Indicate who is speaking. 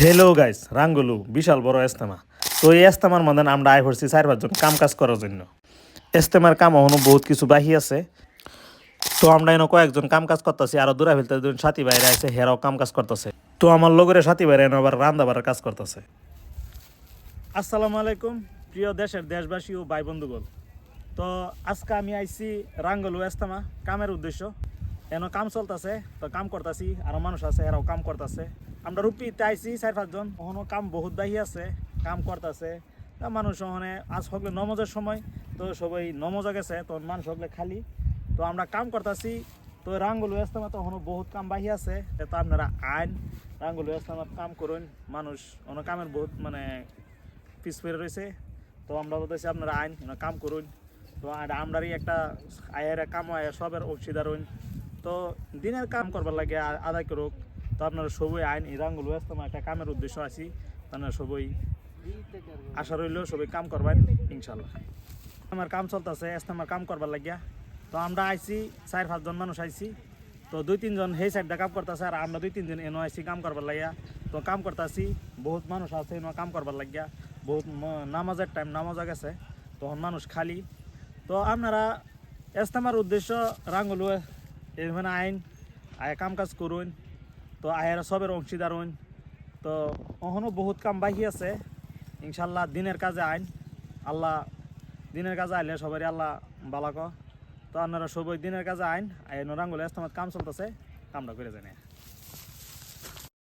Speaker 1: Hello guys রাঙ্গুলু, বিশাল বড় এস্তেমা। তো এই এস্তেমার মধ্যে আমরা আয় করছি চার পাঁচজন কাম কাজ করার জন্য। এস্তেমার কাম এখনও বহুত কিছু বাহি আছে। তো আমরা এনে কয়েকজন কাম কাজ করতেছি, আরও দূরা ফেলতে দুজন সাথী বাইরে আছে, হেরাও কাম কাজ করতেছে। তো আমার লগরে সাথী বাইরে এনে আবার রান্না বাড়ার কাজ করতেছে। আসসালামু আলাইকুম, প্রিয় দেশের দেশবাসী ও ভাই বন্ধুগণ। তো আজকে আমি আইছি রাঙ্গলু এস্তামা, কামের উদ্দেশ্য। এন কাম চলতেছে, তো কাম করতেছি, আরও মানুষ আছে, এরাও কাম করতেছে। আমরা রুপিতে আইছি চার পাঁচজন ওখানে কাম বহুত বাহি আছে, কাম করতেছে। তা মানুষ ওখানে আজ হকলে নমজের সময়, তো সবাই নমজা গেছে, তো মানুষ হকলে খালি। তো আমরা কাম করতেছি, তো রাঙ্গুলু ইস্তামা তো ওখানে বহুত কাম বাহি আছে তো আপনারা আইন, রাঙ্গুলু ইস্তামাত কাম করুন, মানুষ অন্য কামের বহুত মানে পিস ফিরে রয়েছে। তো আমরা বলতেছি আপনারা আইন কাম করুন। তো আমরারই একটা আয়ের কাম আয় সবের অংশীদার হইন। তো দিনের কাম করবার লাগে আদায় করুক। তো আপনারা সবই আইন ইরাঙ্গুল ব্যস্তমা একটা কামের উদ্দেশ্য আছি। আপনারা সবই আশা রইল সবাই কাম করবেন ইনশাল্লাহ আমার কাম চলতেছে আমার কাম করবার লাগিয়া। তো আমরা আইছি, চার পাঁচজন মানুষ আইছি। তো দুই তিনজন সেই সাইডটা কাম করতেছে আর আমরা দুই তিনজন এনো আইছি কাম করবার লাগিয়া। তো কাম করতেছি, বহুত মানুষ আছে এনো কাম করবার লাগিয়া। বহুত নামাজের টাইম নামাজ গেছে। তখন মানুষ খালি। তো আপনারা ইস্তেমার উদ্দেশ্য রাঙ্গুলু এখানে আইন, আয় কাম কাজ করুন, তো আয়ের সবের অংশীদার হইন তো অহনও বহুত কাম বাহি আছে। ইনশাল্লাহ দিনের কাজে আইন। আল্লাহ দিনের কাজে আইলে সবারই আল্লাহ বালাক তো আপনারা সবাই দিনের কাজে আইন আইন রাঙ্গুল তোমার কাম চলতেছে, কামটা করে জানে